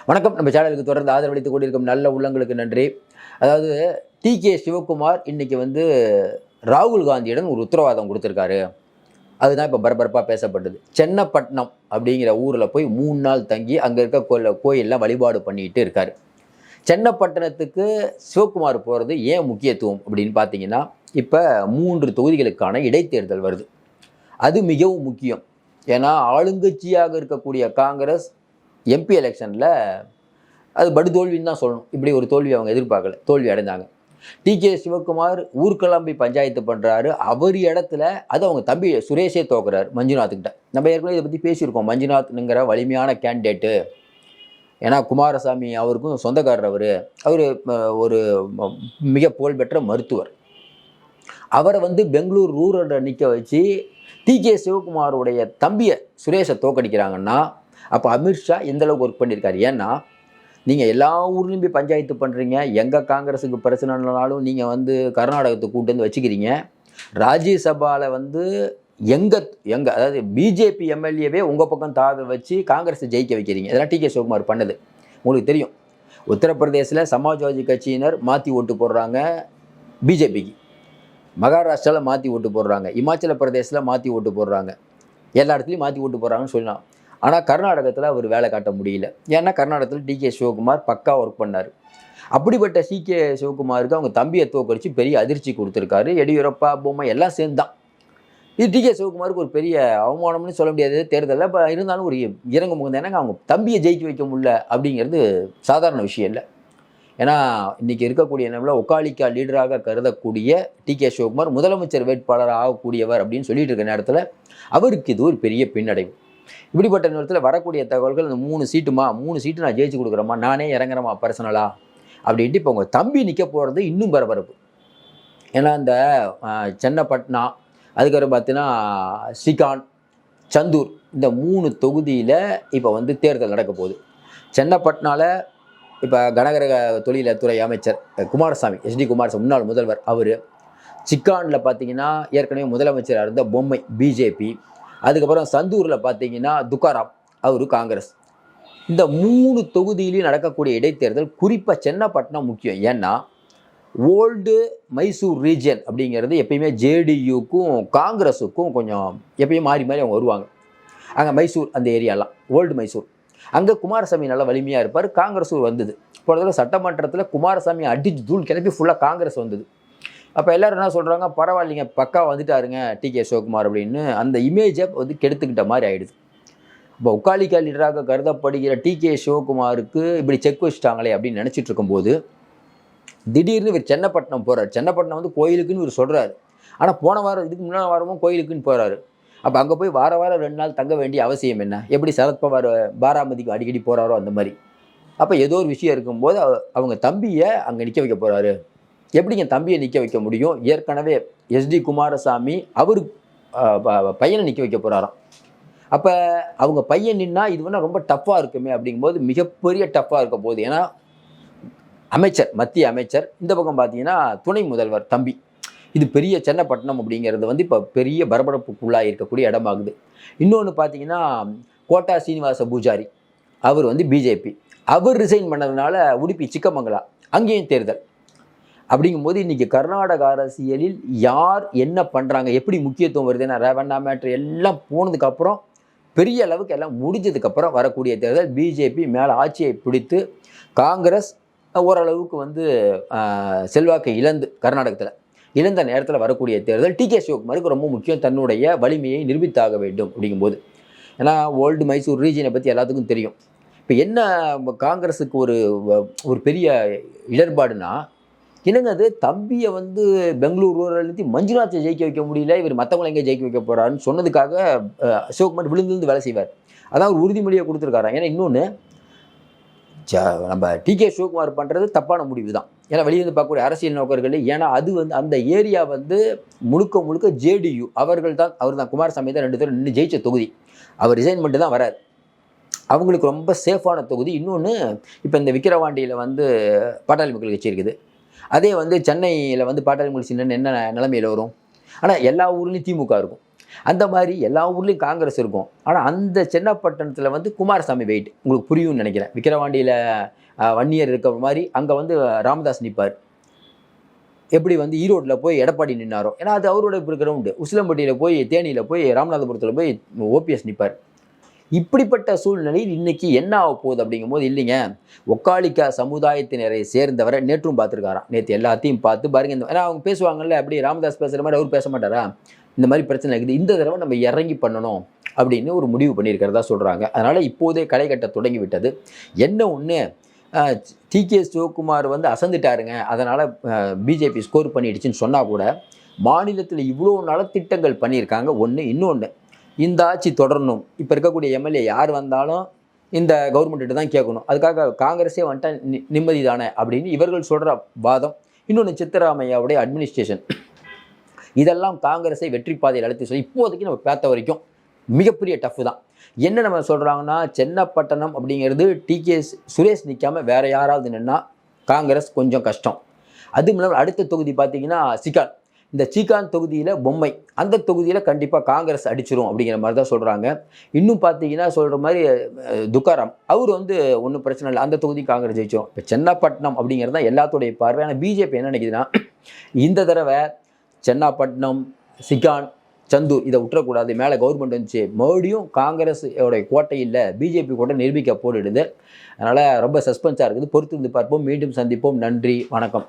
வணக்கம். நம்ம சேனலுக்கு தொடர்ந்து ஆதரவளித்துக் கொண்டிருக்கும் நல்ல உள்ளங்களுக்கு நன்றி. அதாவது டி. கே. சிவகுமார் இன்றைக்கி வந்து ராகுல் காந்தியிடம் ஒரு உத்தரவாதம் கொடுத்துருக்காரு. அதுதான் இப்போ பரபரப்பாக பேசப்பட்டது. சென்னப்பட்டினம் அப்படிங்கிற ஊரில் போய் மூணு நாள் தங்கி அங்கே இருக்க கோயில் கோயிலெலாம் வழிபாடு பண்ணிட்டு இருக்கார். சென்னப்பட்டினத்துக்கு சிவகுமார் போகிறது ஏன் முக்கியத்துவம் அப்படின்னு பார்த்தீங்கன்னா இப்போ மூன்று தொகுதிகளுக்கான இடைத்தேர்தல் வருது. அது மிகவும் முக்கியம். ஏன்னா ஆளுங்கட்சியாக இருக்கக்கூடிய காங்கிரஸ் எம்பி எலெக்ஷனில் அது படு தோல்வின்னு தான் சொல்லணும். இப்படி ஒரு தோல்வி அவங்க எதிர்பார்க்கல. தோல்வி அடைந்தாங்க. டி கே சிவகுமார் ஊர்கிளம்பி பஞ்சாயத்து பண்ணுறாரு அவர் இடத்துல அது அவங்க தம்பி சுரேஷே தோக்குறாரு மஞ்சுநாத்துக்கிட்ட. நம்ம ஏற்கனவே இதை பற்றி பேசியிருக்கோம். மஞ்சுநாத்ங்கிற வலிமையான கேண்டிடேட்டு. ஏன்னா குமாரசாமி அவருக்கும் சொந்தக்காரர் அவர். அவர் ஒரு மிக புகழ்பெற்ற மருத்துவர். அவரை வந்து பெங்களூர் ரூரலில் நிற்க வச்சு டி கே சிவகுமாருடைய தம்பியை சுரேஷை தோக்கடிக்கிறாங்கன்னா அப்போ அமித்ஷா எந்தளவுக்கு ஒர்க் பண்ணியிருக்காரு ஏன்னா நீங்கள் எல்லா ஊர்லேயும் போய் பஞ்சாயத்து பண்ணுறீங்க எங்கள் காங்கிரஸுக்கு பிரச்சனைனாலும் நீங்கள் வந்து கர்நாடகத்தை கூட்டு வந்து வச்சுக்கிறீங்க. ராஜ்யசபாவில் வந்து எங்கள் எங்கள் அதாவது பிஜேபி எம்எல்ஏவே உங்கள் பக்கம் தாவை வச்சு காங்கிரஸை ஜெயிக்க வைக்கிறீங்க. இதெல்லாம் டி கே சிவகுமார் பண்ணது. உங்களுக்கு தெரியும். உத்தரப்பிரதேசில் சமாஜ்வாதி கட்சியினர் மாற்றி ஓட்டு போடுறாங்க பிஜேபிக்கு மகாராஷ்டிராவில் மாற்றி ஓட்டு போடுறாங்க. இமாச்சல பிரதேசில் மாற்றி ஓட்டு போடுறாங்க. எல்லா இடத்துலையும் மாற்றி ஓட்டு போடுறாங்கன்னு சொல்லலாம். ஆனால் கர்நாடகத்தில் அவர் வேலை காட்ட முடியல. ஏன்னா கர்நாடகத்தில் டி கே சிவகுமார் பக்கா ஒர்க் பண்ணார். அப்படிப்பட்ட சி கே சிவகுமாருக்கு அவங்க தம்பியை தோக்கடிச்சு பெரிய அதிர்ச்சி கொடுத்துருக்காரு. எடியூரப்பா பொம்மை எல்லாம் சேர்ந்து தான் இது டி கே சிவகுமாருக்கு ஒரு பெரிய அவமானம்னு சொல்ல முடியாது. தேர்தலில் இப்போ இருந்தாலும் ஒரு இறங்க முகந்த ஏன்னா அவங்க தம்பியை ஜெயிக்க வைக்க முடியல அப்படிங்கிறது சாதாரண விஷயம் இல்லை. ஏன்னா இன்றைக்கி இருக்கக்கூடிய நிலவில் ஒக்காலிக்கா லீடராக கருதக்கூடிய டி கே சிவகுமார் முதலமைச்சர் வேட்பாளர் ஆகக்கூடியவர் அப்படின்னு சொல்லிட்டு இருக்க நேரத்தில் அவருக்கு இது ஒரு பெரிய பின்னடைவு. இப்படிப்பட்ட நேரத்தில் வரக்கூடிய தகவல்கள் இந்த மூணு சீட்டுமா மூணு சீட்டு நான் ஜெயிச்சு கொடுக்குறேம்மா நானே இறங்குறேம்மா பர்சனலாக அப்படின்ட்டு இப்போ உங்கள் தம்பி நிற்க போகிறது இன்னும் பரபரப்பு. ஏன்னா இந்த சென்னப்பட்னா அதுக்கப்புறம் பார்த்தீங்கன்னா ஸ்ரீகாந்த் சந்தூர் இந்த மூணு தொகுதியில் இப்போ வந்து தேர்தல் நடக்க போகுது. சென்னப்பட்னாவில் இப்போ கனகரக தொழில்துறை அமைச்சர் குமாரசாமி எஸ்டி குமாரசாமி முன்னாள் முதல்வர் அவர். சிக்கானில் பார்த்தீங்கன்னா ஏற்கனவே முதலமைச்சராக இருந்த பொம்மை பிஜேபி. அதுக்கப்புறம் சந்தூரில் பார்த்தீங்கன்னா துக்காராம் அவரு காங்கிரஸ். இந்த மூணு தொகுதியிலையும் நடக்கக்கூடிய இடைத்தேர்தல் குறிப்பாக சென்னப்பட்டினம் முக்கியம். ஏன்னா ஓல்டு மைசூர் ரீஜன் அப்படிங்கிறது எப்பயுமே ஜேடியுக்கும் காங்கிரஸுக்கும் கொஞ்சம் எப்பயும் மாறி மாறி அவங்க வருவாங்க. அங்கே மைசூர் அந்த ஏரியாலாம் ஓல்டு மைசூர் அங்கே குமாரசாமி நல்லா வலிமையாக இருப்பார். காங்கிரஸும் வந்தது. போன சட்டமன்றத்தில் குமாரசாமி அடிச்சு தூள் கிளப்பி ஃபுல்லாக காங்கிரஸ் வந்தது. அப்போ எல்லாரும் என்ன சொல்கிறாங்க பரவாயில்லைங்க பக்கா வந்துட்டாருங்க டி. கே. சிவகுமார் அப்படின்னு அந்த இமேஜை வந்து கெடுத்துக்கிட்ட மாதிரி ஆயிடுது. இப்போ உக்காலிக்கா லீடராக கருதப்படுகிற டி. கே. சிவகுமாருக்கு இப்படி செக் வச்சுட்டாங்களே அப்படின்னு நினச்சிட்டு இருக்கும்போது திடீர்னு இவர் சென்னப்பட்டினம் போகிறார் சென்னப்பட்டினம் வந்து கோயிலுக்குன்னு இவர் சொல்கிறாரு ஆனால் போன வாரம் இதுக்கு முன்னாடி வாரமும் கோயிலுக்குன்னு போகிறாரு அப்போ அங்கே போய் வார வாரம் ரெண்டு நாள் தங்க வேண்டிய அவசியம் என்ன? எப்படி சரத்பவார் பாராமதிக்கு அடிக்கடி போகிறாரோ அந்த மாதிரி. அப்போ ஏதோ ஒரு விஷயம் இருக்கும்போது அவ- அவங்க தம்பியை அங்கே நிற்க வைக்க போகிறாரு எப்படிங்க தம்பியை நிற்க வைக்க முடியும்? ஏற்கனவே எஸ்டி குமாரசாமி அவர் பையனை நிற்க வைக்க போகிறாராம் அப்போ அவங்க பையன் நின்னா இது வேணால் ரொம்ப டஃப்பாக இருக்குமே அப்படிங்கும்போது மிகப்பெரிய டஃப்பாக இருக்க போகுது. ஏன்னா அமைச்சர் மத்திய அமைச்சர் இந்த பக்கம் பார்த்தீங்கன்னா துணை முதல்வர் தம்பி. இது பெரிய சென்னப்பட்டினம் அப்படிங்கிறது வந்து இப்போ பெரிய பரபரப்புக்குள்ளாக இருக்கக்கூடிய இடமாகுது. இன்னொன்று பார்த்தீங்கன்னா கோட்டா சீனிவாச பூஜாரி. அவர் வந்து பிஜேபி அவர் ரிசைன் பண்ணதுனால உடுப்பி சிக்கமங்களா அங்கேயும் தேர்தல். அப்படிங்கும்போது இன்றைக்கி கர்நாடக அரசியலில் யார் என்ன பண்ணுறாங்க எப்படி முக்கியத்துவம் வருது ஏன்னா ரேவண்ணா மேட்ரு எல்லாம் போனதுக்கப்புறம் பெரிய அளவுக்கு எல்லாம் முடிஞ்சதுக்கப்புறம் வரக்கூடிய தேர்தல் பிஜேபி மேலே ஆட்சியை பிடித்து காங்கிரஸ் ஓரளவுக்கு வந்து செல்வாக்கை இழந்து கர்நாடகத்தில் இழந்த நேரத்தில் வரக்கூடிய தேர்தல் டி கே சிவகுமாருக்கு ரொம்ப முக்கியம் தன்னுடைய வலிமையை நிரூபித்தாக வேண்டும் அப்படிங்கும்போது. ஏன்னா ஓல்டு மைசூர் ரீஜனை பற்றி எல்லாத்துக்கும் தெரியும். இப்போ என்ன காங்கிரஸுக்கு ஒரு ஒரு பெரிய இடர்பாடுனா என்னங்க அது? தம்பியை வந்து பெங்களூர் ரூரல்லேருந்து மஞ்சுநாத்தை ஜெயிக்க வைக்க முடியல இவர் மற்றவங்களை எங்கே ஜெயிக்க வைக்க போகிறாருன்னு சொன்னதுக்காக அசோக்குமார் விழுந்து விழுந்து வேலை செய்வார். அதான் அவர் உறுதிமொழியை கொடுத்துருக்காரு. ஏன்னா இன்னொன்று நம்ம டி கே சிவகுமார் பண்ணுறது தப்பான முடிவு தான் ஏன்னா வெளியிருந்து பார்க்கக்கூடிய அரசியல் நோக்கர்கள் ஏன்னா அது வந்து அந்த ஏரியா வந்து முழுக்க முழுக்க ஜேடியு அவர்கள் தான் அவர் தான் குமாரசாமி தான் ரெண்டு பேரும் நின்று ஜெயிச்ச தொகுதி. அவர் ரிசைன் பண்ணிட்டு தான் வரார். அவங்களுக்கு ரொம்ப சேஃபான தொகுதி. இன்னொன்று இப்போ இந்த விக்கிரவாண்டியில் வந்து பாட்டாளி மக்கள் கட்சி இருக்குது. அதே வந்து சென்னையில் வந்து பாட்டாளி மக்கள் கட்சி என்ன நிலைமையில் வரும்? ஆனால் எல்லா ஊர்லேயும் திமுக இருக்கும். அந்த மாதிரி எல்லா ஊர்லேயும் காங்கிரஸ் இருக்கும். ஆனால் அந்த சென்னப்பட்டணத்தில் வந்து குமாரசாமி வெயிட். உங்களுக்கு புரியும்னு நினைக்கிறேன். விக்கிரவாண்டியில் வன்னியர் இருக்கிற மாதிரி அங்கே வந்து ராமதாஸ் நிற்பார் எப்படி வந்து ஈரோட்டில் போய் எடப்பாடி நின்னாரோ? ஏன்னா அது அவரோட இருக்கிற கிரவுண்டு உசிலம்பட்டியில் போய் தேனியில் போய் ராமநாதபுரத்தில் போய் ஓபிஎஸ் நிற்பார் இப்படிப்பட்ட சூழ்நிலையில் இன்னைக்கு என்ன ஆக போகுது அப்படிங்கும்போது இல்லைங்க. ஒக்காளிக்கா சமுதாயத்தினரை சேர்ந்தவரை நேற்றும் பார்த்துருக்காராம். நேற்று எல்லாத்தையும் பார்த்து பாருங்க இந்த ஏன்னா அவங்க பேசுவாங்கல்ல அப்படி ராமதாஸ் பேசுகிற மாதிரி அவர் பேச மாட்டாரா? இந்த மாதிரி பிரச்சனை இருக்குது. இந்த தடவை நம்ம இறங்கி பண்ணணும் அப்படின்னு ஒரு முடிவு பண்ணியிருக்கிறதா சொல்கிறாங்க அதனால் இப்போதே களை கட்ட தொடங்கி விட்டது. என்ன ஒன்று டி கே சிவகுமார் வந்து அசந்துட்டாருங்க. அதனால் பிஜேபி ஸ்கோர் பண்ணிடுச்சுன்னு சொன்னால் கூட மாநிலத்தில் இவ்வளோ நலத்திட்டங்கள் பண்ணியிருக்காங்க. ஒன்று இன்னொன்று இந்த ஆட்சி தொடரணும். இப்போ இருக்கக்கூடிய எம்எல்ஏ யார் வந்தாலும் இந்த கவர்மெண்ட்டு தான் கேட்கணும். அதுக்காக காங்கிரஸே வந்துட்டா நி- நிம்மதி தானே அப்படின்னு இவர்கள் சொல்கிற வாதம். இன்னொன்று சித்தராமையாவுடைய அட்மினிஸ்ட்ரேஷன் இதெல்லாம் காங்கிரஸை வெற்றி பாதையில் அழைத்து சொல்லி இப்போதைக்கு நம்ம பார்த்த வரைக்கும் மிகப்பெரிய டஃப் தான். என்ன நம்ம சொல்கிறாங்கன்னா சென்னப்பட்டணம் அப்படிங்கிறது டிகே சுரேஷ் நிற்காம வேறு யாராவது நின்னா காங்கிரஸ் கொஞ்சம் கஷ்டம். அதுவும் இல்லாமல் அடுத்த தொகுதி பார்த்தீங்கன்னா சிக்கான். இந்த சீகான் தொகுதியில் பொம்மை. அந்த தொகுதியில் கண்டிப்பாக காங்கிரஸ் அடிச்சிரும் அப்படிங்கிற மாதிரி தான் சொல்கிறாங்க இன்னும் பார்த்தீங்கன்னா சொல்கிற மாதிரி துக்காராம். அவர் வந்து ஒன்றும் பிரச்சனை இல்லை. அந்த தொகுதி காங்கிரஸ் ஜெயிச்சோம் இப்போ சென்னாப்பட்டினம் அப்படிங்கிறது தான் எல்லாத்துடைய பார்வை. ஆனால் பிஜேபி என்ன நினைக்குதுன்னா இந்த தடவை சென்னாப்பட்டினம் சிகான் சந்தூர் இதை விட்டுறக்கூடாது. மேலே கவர்மெண்ட் வந்துச்சு. மறுபடியும் காங்கிரஸ் உடைய கோட்டை இல்லை. பிஜேபி கோட்டை நிரூபிக்க போடுது அதனால் ரொம்ப சஸ்பென்ஸாக இருக்குது. பொறுத்து இருந்து பார்ப்போம். மீண்டும் சந்திப்போம். நன்றி. வணக்கம்.